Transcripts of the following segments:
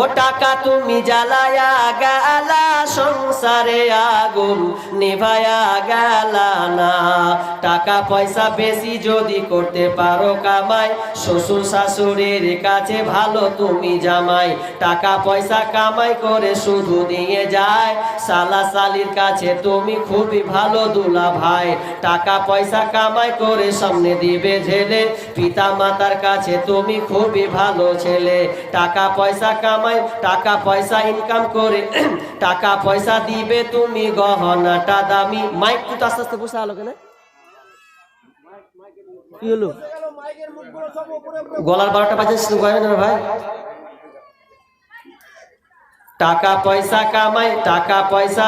ও টাকা তুমি জ্বালায়া গেলা, সংসারে আগুন নিভায়া গেলা না। টাকা পয়সা বেশি যদি করতে পারো কামাই, শ্বশুর শাশুড়ির কাছে ভালো তুমি জামাই। টাকা পয়সা কামাই করে শুধু নিয়ে যায় সালা সালির কাছে তুমি খুবই ভালো দুলা ভাই। টাকা পয়সা কামাই করে সামনে দিবে ঝেলে পিতা মাতার কাছে তুমি খুবই ভালো ছেলে। টাকা পয়সা কামাই টাকা পয়সা ইনকাম করে, টাকা পয়সা দিবে তুমি গহনাটা দামি। মাইক তো আস্তে আস্তে বসে আলো কেন? কি গলার বারোটা বাজে ভাই। টাকা পয়সা কামাই, টাকা পয়সা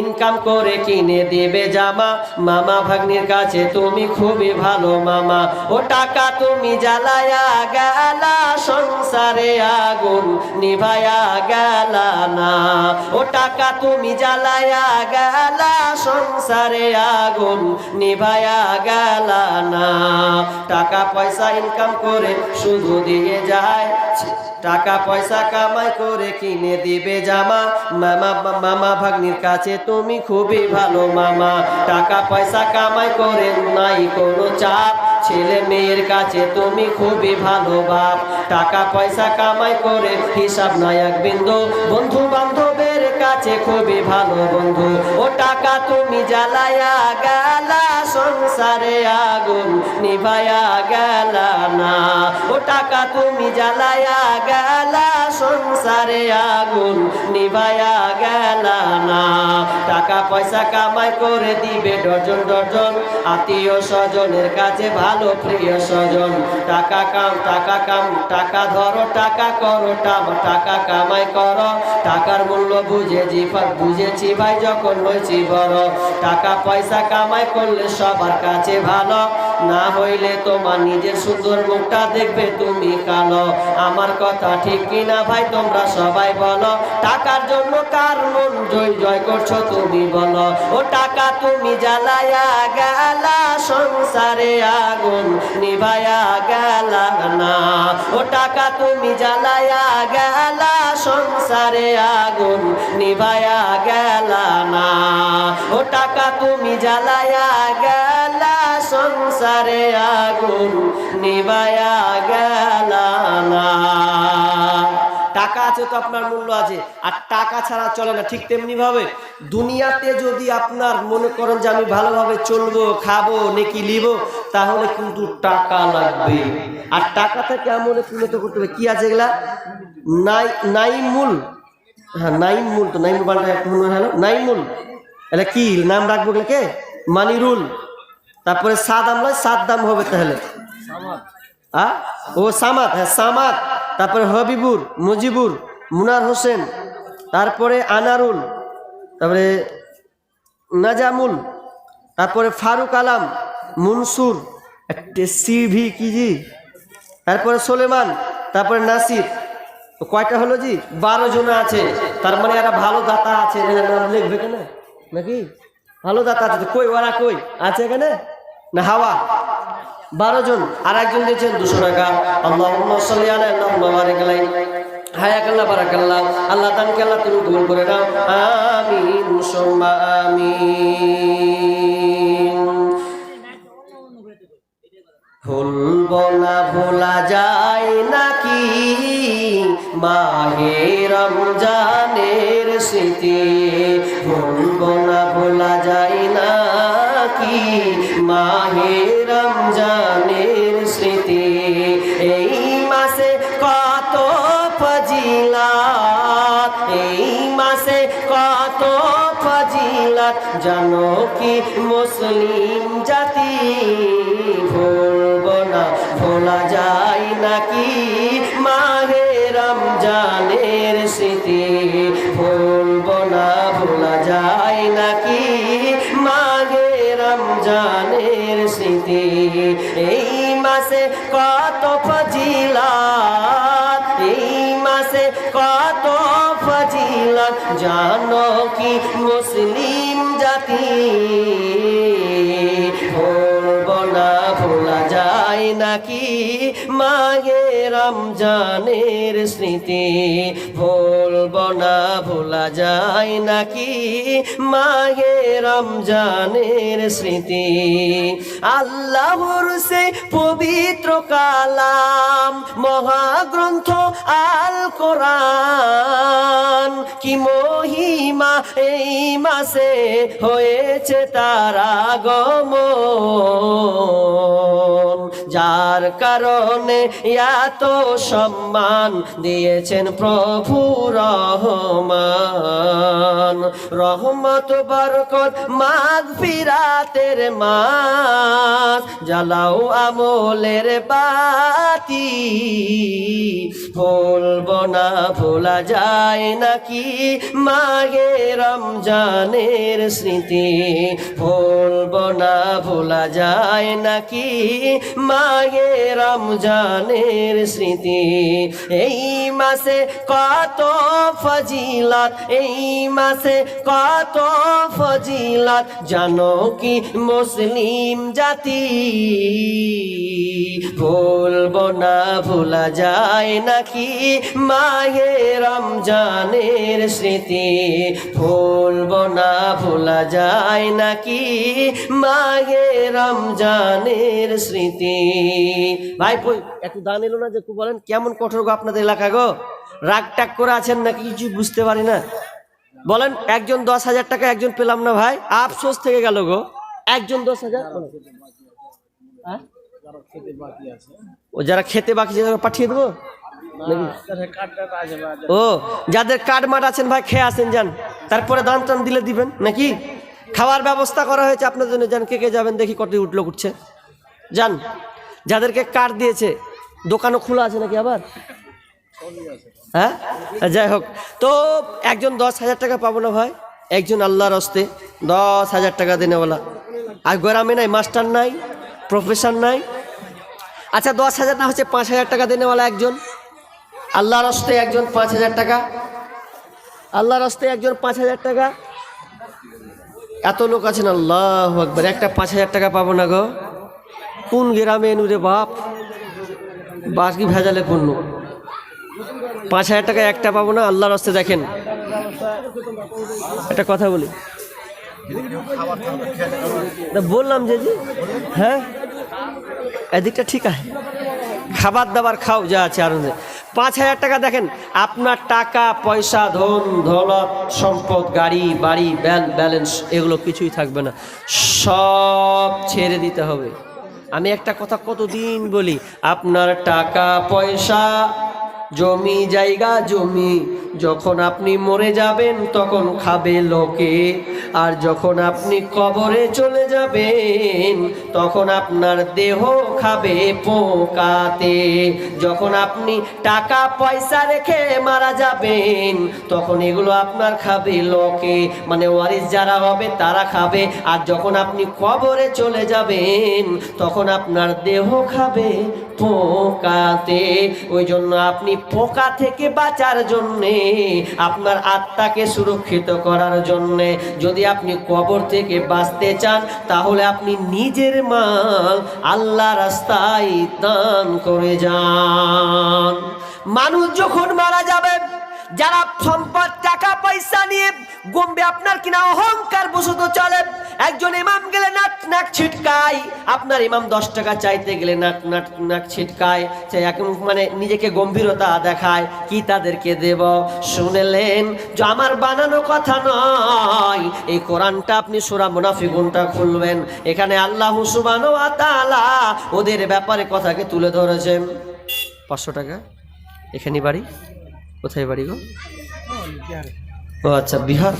ইনকাম করে কিনে দেবে জামা। মামা ভাগ্নির কাছে তুমি খুবই ভালো মামা। ও টাকা তুমি জ্বালায়া গেলা, সংসারে আগুন নিভায়া গেলা না। ও টাকা তুমি জ্বালায়া গেলা, সংসারে আগুন নিভায়া গেলা না। টাকা পয়সা ইনকাম করে শুধু দিয়ে যায়। টাকা পয়সা কামাই করে কিনে দিবে জামা। মামা মামা ভাগ্নির কাছে তুমি খুবই ভালো মামা। টাকা পয়সা কামাই করে নাই কোনো চাপ। ছেলে মেয়ের কাছে তুমি খুবই ভালো বাপ। টাকা পয়সা কামাই করে হিসাব নায়ক বিন্দু বন্ধু বান্ধবের কাছে খুবই ভালো বন্ধু। ও টাকা তুমি জ্বালায়া গেলা, সংসারে আগুন নিভায়া গেলা না। ও টাকা তুমি জ্বালায়া গেলা, সংসারে আগুন নিভায়া গেলা না। টাকা পয়সা কামাই করে দিবে ডজন ডজন। আত্মীয় স্বজনের কাছে ভালো প্রিয় স্বজন। টাকা কাম টাকা কাম, টাকা ধরো, টাকা করো টাকা কামাই করো। টাকার মূল্য বুঝেছি বুঝেছি ভাই, যখন হয়েছি বড়। টাকা পয়সা কামাই করলে সবার কাছে ভালো। না হইলে তোমার নিজের সুন্দর মুখটা দেখবে তুমি কালো। আমার কথা ঠিক কিনা ভাই, তোমরা সবাই বলো। টাকার জন্য কার মন জয় জয় করছ তুমি বলো। ও টাকা তুমি জ্বালায়া গেলা, সংসারে আগুন নিভায়া গেলা না। ও টাকা তুমি জ্বালায়া গেলা, সংসারে আগুন নিভায়া গেলা না। ও টাকা তুমি জ্বালায়া গেলা, সংসারে আগুন নিভায়া গেলা না। টাকা আছে তো আপনার মূল্য আছে আর টাকা ছাড়া চলে না ঠিক তেমনি ভাবে দুনিয়াতে যদি আপনার মনে করেন যে আমি ভালোভাবে চলবো খাব নেকি লিব তাহলে কিন্তু টাকা লাগবে। আর টাকা থেকে আমলে পরিণত করতে হবে। কি আছে এগুলা? নাই নাইমুল। হ্যাঁ নাইমুল তো নাইমুল মনে হলো। নাইমুল। এটা কি? নাম রাখব এগুলোকে? মানিরুল। তারপরে সাদ আমলা সাত দাম হবে তাহলে। আ? ও সামাদ হ্যাঁ সামাদ। তারপরে হবিবুর, মুজিবুর, মুনার হোসেন, তারপরে আনারুল, তারপরে নাজামুল, তারপরে ফারুক আলাম, মনসুর সিভি কি জি? তারপরে সোলেমান, তারপরে নাসির। কয়টা হলো জি? বারো জন আছে। তার মানে এরা ভালো দাতা আছে। লিখবে কেন? নাকি? ভালো দাতা আছে। কই, ওরা কই? আছে এখানে? না হাওয়া? বারো জন আর একজন দিয়েছেন দুশো টাকা। আল্লাহ সাল্লি আলাই আল্লাহ বারিক আলাই হায়াকাল্লাহ, বারাকাল্লাহ। আল্লাহ দানকে আল্লাহ তুমি কবুল করে নাও। আমি সুম্মা আমিন। ভুলব না, ভোলা যায় নাকি? মাহে রমজানের স্মৃতি। ভুলব না, ভোলা যায় নাকি? মাহে ফজিলাত জানো কি মুসলিম জাতি? ভুলব না, ভোলা যায় নাকি? মাহে রমজানের স্মৃতি, ভুলব না, ভোলা যায় নাকি? মাহে রমজানের স্মৃতি, এই মাসে কত ফজিলাত, এই কত ফজিলত জানো কি মুসলিম জাতি? যায় নাকি মাগে রমজানের স্মৃতি? ভুলব না, ভোলা যায় নাকি মাগে রমজানের স্মৃতি? আল্লাহর সে পবিত্র কালাম, মহাগ্রন্থ আল কোরআন কি মহিমা এই মাসে হয়েছে তারা গমন যার কারণে এত সম্মান দিয়েছেন প্রভু রহমান। রহমত, বরকত মাঘ ফিরাতের মাস, জ্বালাও আমলের বাতি। ভুলব না, ভোলা যায় নাকি মাগে রমজানের স্মৃতি? ভুলব না, ভোলা যায় নাকি মাগে রমজানের স্মৃতি। এই মাসে কত ফজিলত, এই মাসে কত ফজিলত, জানো কি মুসলিম জাতি? ভুলব না, ভোলা যায় নাকি মাহে রমজানের স্মৃতি? ভুলব না, ভোলা যায় নাকি মাহে রমজানের স্মৃতি? ভাই একটু দান এলো না যে বলেন, কেমন কঠোর গো আপনাদের এলাকা গো? রাগ টাগ করে আছেন নাকি কিছু বুঝতে পারি না। বলেন, একজন দশ হাজার টাকা একজন পেলাম না ভাই, আফসোস থেকে গেল গো। একজন দশ হাজার? হ্যাঁ? ও, যারা খেতে বাকি পাঠিয়ে দেবো? ও, যাদের কার্ড মাঠ আছেন ভাই, খেয়ে আসেন যান। তারপরে দান টান দিলে দিবেন, নাকি? খাওয়ার ব্যবস্থা করা হয়েছে আপনার জন্য, যান, কে কে যাবেন দেখি কত উঠল উঠছে। যান। যাদেরকে কার্ড দিয়েছে, দোকানও খোলা আছে নাকি আবার? হ্যাঁ? যাই হোক। তো একজন দশ হাজার টাকা পাবো না ভাই? একজন আল্লাহর হস্তে দশ হাজার টাকা দেনেওয়ালা আর গ্রামে নাই, মাস্টার নাই, প্রফেসর নাই। আচ্ছা দশ হাজার না হচ্ছে পাঁচ হাজার টাকা দেনেওয়ালা একজন? আল্লাহর হস্তে একজন পাঁচ হাজার টাকা। আল্লাহর হস্তে একজন পাঁচ হাজার টাকা। এত লোক আছেন, আল্লাহ একবার একটা পাঁচ হাজার টাকা পাবো না গো। কোন গ্রামে এনুরে বাপ? বাস কি ভেজালে পণ্য? পাঁচ হাজার টাকা একটা পাবো না? আল্লাহর হস্তে দেখেন। একটা কথা বলি। বললাম যে হ্যাঁ? এদিকটা ঠিক আছে। খাবার দাবার খাও, যা আছে আর পাঁচ হাজার টাকা দেখেন, আপনার টাকা, পয়সা, ধন, দৌলত, সম্পদ, গাড়ি, বাড়ি, ব্যাল, ব্যালেন্স, এগুলো কিছুই থাকবে না। সব ছেড়ে দিতে হবে। আমি একটা কথা কতদিন বলি? আপনার টাকা পয়সা জমি, জায়গা, জমি। যখন আপনি মরে যাবেন, তখন খাবে লোকে। আর যখন আপনি কবরে চলে যাবেন, তখন আপনার দেহ খাবে পোকাতে। যখন আপনি টাকা, পয়সা রেখে মারা যাবেন, তখন এগুলো আপনার খাবে লোকে। মানে ওয়ারিস যারা হবে, তারা খাবে। আর যখন আপনি কবরে চলে যাবেন, তখন আপনার দেহ খাবে পোকাতে। ওই জন্য আপনি পোকা থেকে বাঁচার জন্যে, আপনার আত্মাকে সুরক্ষিত করার জন্যে। যদি আপনি কবর থেকে বাঁচতে চান, তাহলে আপনি নিজের মাল আল্লাহ রাস্তায় দান করে যান। মানুষ যখন মারা যাবে যারা সম্পদ, টাকা, পয়সা নিয়ে গম্বে, আপনার কিনা অহংকার বসত চলে। একজন ইমাম গেলে নাক নাক ছিটকায়। আপনার ইমাম দশ টাকা চাইতে গেলে নাক নাক নাক ছিটকায়। সে এখন মানে নিজেকে গম্ভীরতা দেখায়। কি তাদেরকে দেব? শুনেলেন? যে আমার বানানো কথা নয়। এই কোরআনটা আপনি সুরা মুনাফিগুনটা খুলবেন। এখানে আল্লাহ সুবানো ওদের ব্যাপারে কথাকে তুলে ধরেছেন। পাঁচশো টাকা? এখানে বাড়ি? কোথায় বাড়ি গো? ও আচ্ছা বিহার।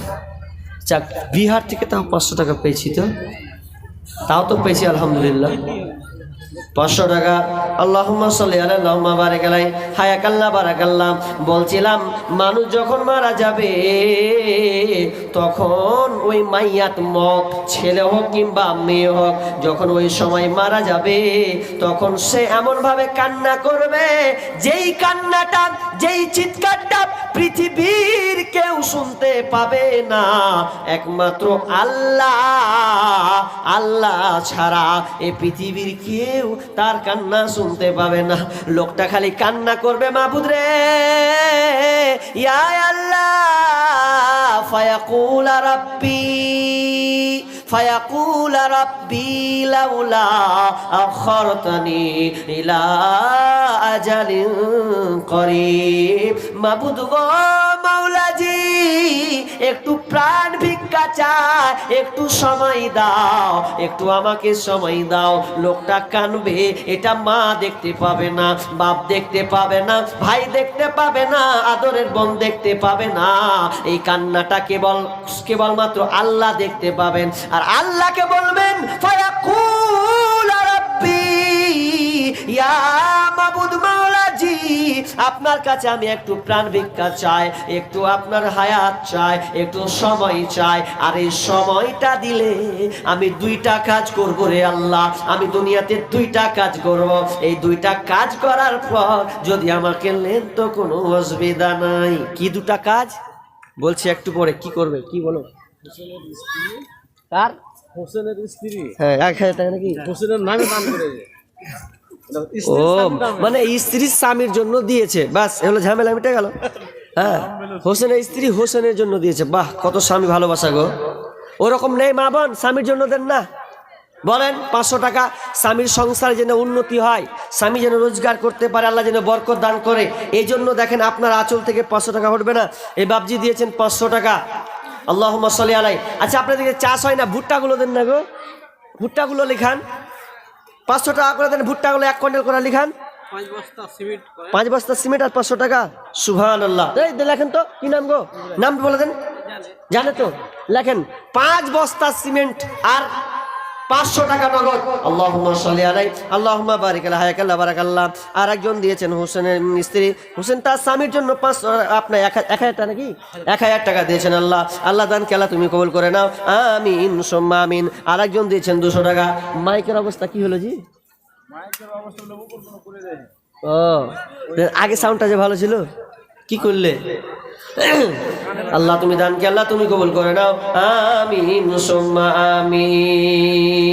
যাক বিহার থেকে তাও পাঁচশো টাকা পেয়েছি তো। তাও তো পেয়েছি আলহামদুলিল্লাহ। পাঁচশো টাকা। আল্লাহ সাল্লি আল্লাহ বারাকালাই হায়াকাল্লাহ বারাকাল্লাহ বলছিলাম, মানুষ যখন মারা যাবে, তখন ওই মাইয়াত মত ছেলে হোক কিংবা মেয়ে হোক, যখন ওই সময় মারা যাবে, তখন সে এমনভাবে কান্না করবে, যেই কান্নাটা, যেই চিৎকারটা পৃথিবীর কেউ শুনতে পাবে না। একমাত্র আল্লাহ আল্লাহ ছাড়া এই পৃথিবীর কেউ তার কান্না শুনতে পাবে না লোকটা খালি কান্না করবে মাহবুদ রে ইয়া আল্লাহ ফায়াকুল রাব্বি فيقول ربي لولا أخرتني إلى أجل قريب মাবুদ গো মাওলাজি, একটু প্রাণ ভিক্ষা চায়, একটু সময় দাও, একটু আমাকে সময় দাও। লোকটা কানবে, এটা মা দেখতে পাবে না, বাপ দেখতে পাবে না, ভাই দেখতে পাবে না, আদরের বোন দেখতে পাবে না। এই কান্নাটা কেবল, কেবলমাত্র আল্লাহ দেখতে পাবেন। আর আল্লাহকে বলবেন, ফায়াকুল ইয়া মাবুদ মাওলাজি আপনার কাছে আমি একটু প্রাণ ভিক্ষা চাই একটু আপনার হায়াত চাই একটু সময় চাই। আর এই সময়টা দিলে আমি দুইটা কাজ করব রে আল্লাহ। আমি দুনিয়াতে দুইটা কাজ করব। এই দুইটা কাজ করার পর যদি আমাকে নেন তো কোনো অসুবিধা নাই। কি দুটা কাজ? বলছি একটু পরে কি করবে? কি বলো? কার হোসেনের স্ত্রী। হ্যাঁ এক হাজার টাকা নাকি? হোসেনের নামে দান করে ও মানে স্ত্রীর স্বামীর জন্য দিয়েছে। বাস এগুলো ঝামেলা মিটে গেল। হ্যাঁ হোসেনের স্ত্রী হোসেনের জন্য দিয়েছে। বাহ কত স্বামী ভালোবাসা গো। ওরকম নেই মা বোন স্বামীর জন্য দেন না। বলেন পাঁচশো টাকা স্বামীর সংসার যেন উন্নতি হয় স্বামী যেন রোজগার করতে পারে আল্লাহ যেন বরকত দান করে এই জন্য দেখেন আপনার আঁচল থেকে পাঁচশো টাকা উঠবে না। এই বাবজি দিয়েছেন পাঁচশো টাকা। আল্লাহ সাল্লি আলাই আচ্ছা আপনাদেরকে চাষ হয় না? ভুট্টাগুলো দেন না গো। ভুট্টাগুলো লিখান। পাঁচশো টাকা করে দেন ভুট্টা গুলো এক কুইন্টাল করে লিখান। পাঁচ বস্তা সিমেন্ট আর পাঁচশো টাকা। সুহান আল্লাহ লেখেন তো কি নাম গো? নাম বলে দেন। জানে তো? লেখেন পাঁচ বস্তা সিমেন্ট আর পাঁচশো টাকা নগদ। আল্লাহ সাল্লি আলাই আল্লাহ বারিক আল্লাহ হায়াকাল্লাহ বারাকাল্লাহ আর একজন দিয়েছেন হোসেনের স্ত্রী হোসেন তার স্বামীর জন্য পাঁচশো আপনার এক এক হাজার টাকা নাকি? এক হাজার টাকা দিয়েছেন আল্লাহ। আল্লাহ দান কেলা তুমি কবুল করে নাও। আমিন সোম্মা আমিন। আর একজন দিয়েছেন দুশো টাকা। মাইকের অবস্থা কি হলো জি? ও আগে সাউন্ডটা যে ভালো ছিল? কি করলে? আল্লাহ তুমি দান কে আল্লাহ তুমি কবুল করে নাও। আমিন সোম্মা আমিন।